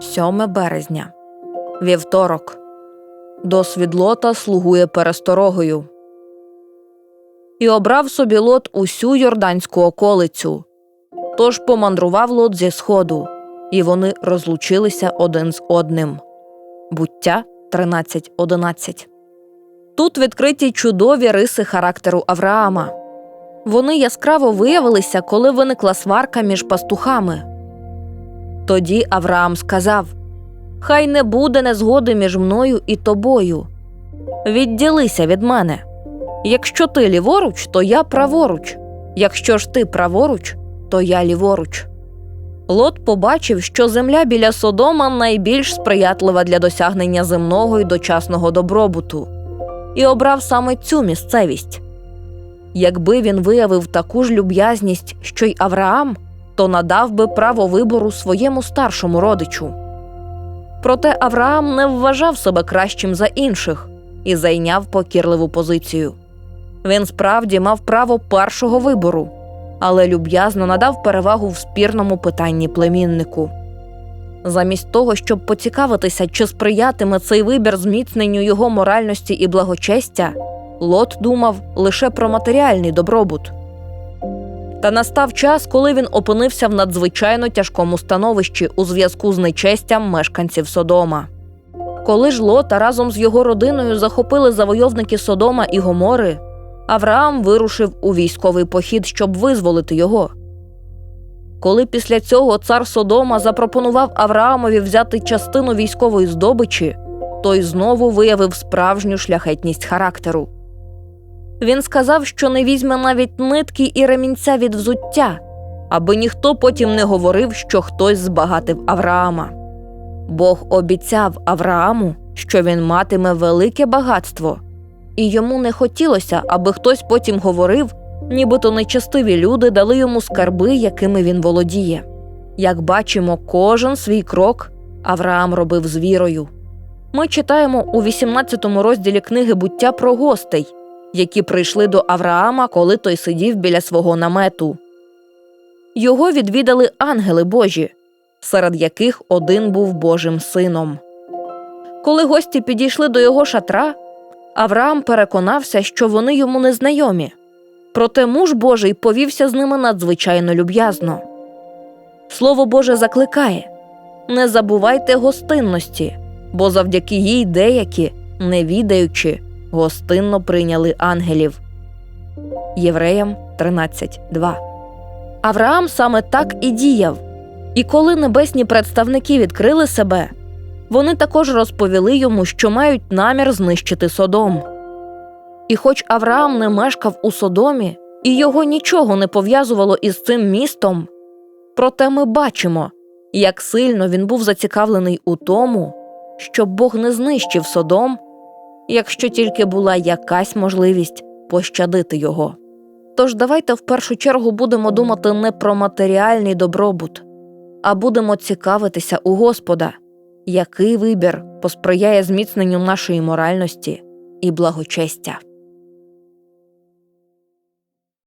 7 березня. Вівторок. Досвід лота слугує пересторогою. І обрав собі лот усю йорданську околицю. Тож помандрував лот зі сходу, і вони розлучилися один з одним. Буття 13.11. Тут відкриті чудові риси характеру Авраама. Вони яскраво виявилися, коли виникла сварка між пастухами. Тоді Авраам сказав: Хай не буде незгоди між мною і тобою. Відділися від мене. Якщо ти ліворуч, то я праворуч. Якщо ж ти праворуч, то я ліворуч. Лот побачив, що земля біля Содома найбільш сприятлива для досягнення земного і дочасного добробуту, і обрав саме цю місцевість. Якби він виявив таку ж люб'язність, що й Авраам, то надав би право вибору своєму старшому родичу. Проте Авраам не вважав себе кращим за інших і зайняв покірливу позицію. Він справді мав право першого вибору, але люб'язно надав перевагу в спірному питанні племіннику. Замість того, щоб поцікавитися, чи сприятиме цей вибір зміцненню його моральності і благочестя, Лот думав лише про матеріальний добробут. Та настав час, коли він опинився в надзвичайно тяжкому становищі у зв'язку з нечестям мешканців Содома. Коли ж Лота разом з його родиною захопили завойовники Содома і Гомори, Авраам вирушив у військовий похід, щоб визволити його. Коли після цього цар Содома запропонував Авраамові взяти частину військової здобичі, той знову виявив справжню шляхетність характеру. Він сказав, що не візьме навіть нитки і ремінця від взуття, аби ніхто потім не говорив, що хтось збагатив Авраама. Бог обіцяв Аврааму, що він матиме велике багатство, і йому не хотілося, аби хтось потім говорив, нібито нечестиві люди дали йому скарби, якими він володіє. Як бачимо, кожен свій крок Авраам робив з вірою. Ми читаємо у 18 розділі книги буття про гостей, які прийшли до Авраама, коли той сидів біля свого намету. Його відвідали ангели Божі, серед яких один був Божим сином. Коли гості підійшли до його шатра, Авраам переконався, що вони йому не знайомі. Проте муж Божий повівся з ними надзвичайно люб'язно. Слово Боже закликає не забувайте гостинності, бо завдяки їй деякі, не відаючи, гостинно прийняли ангелів. Євреям 13.2 Авраам саме так і діяв. І коли небесні представники відкрили себе, вони також розповіли йому, що мають намір знищити Содом. І хоч Авраам не мешкав у Содомі, і його нічого не пов'язувало із цим містом, проте ми бачимо, як сильно він був зацікавлений у тому, щоб Бог не знищив Содом, якщо тільки була якась можливість пощадити його. Тож давайте в першу чергу будемо думати не про матеріальний добробут, а будемо цікавитися у Господа, який вибір посприяє зміцненню нашої моральності і благочестя.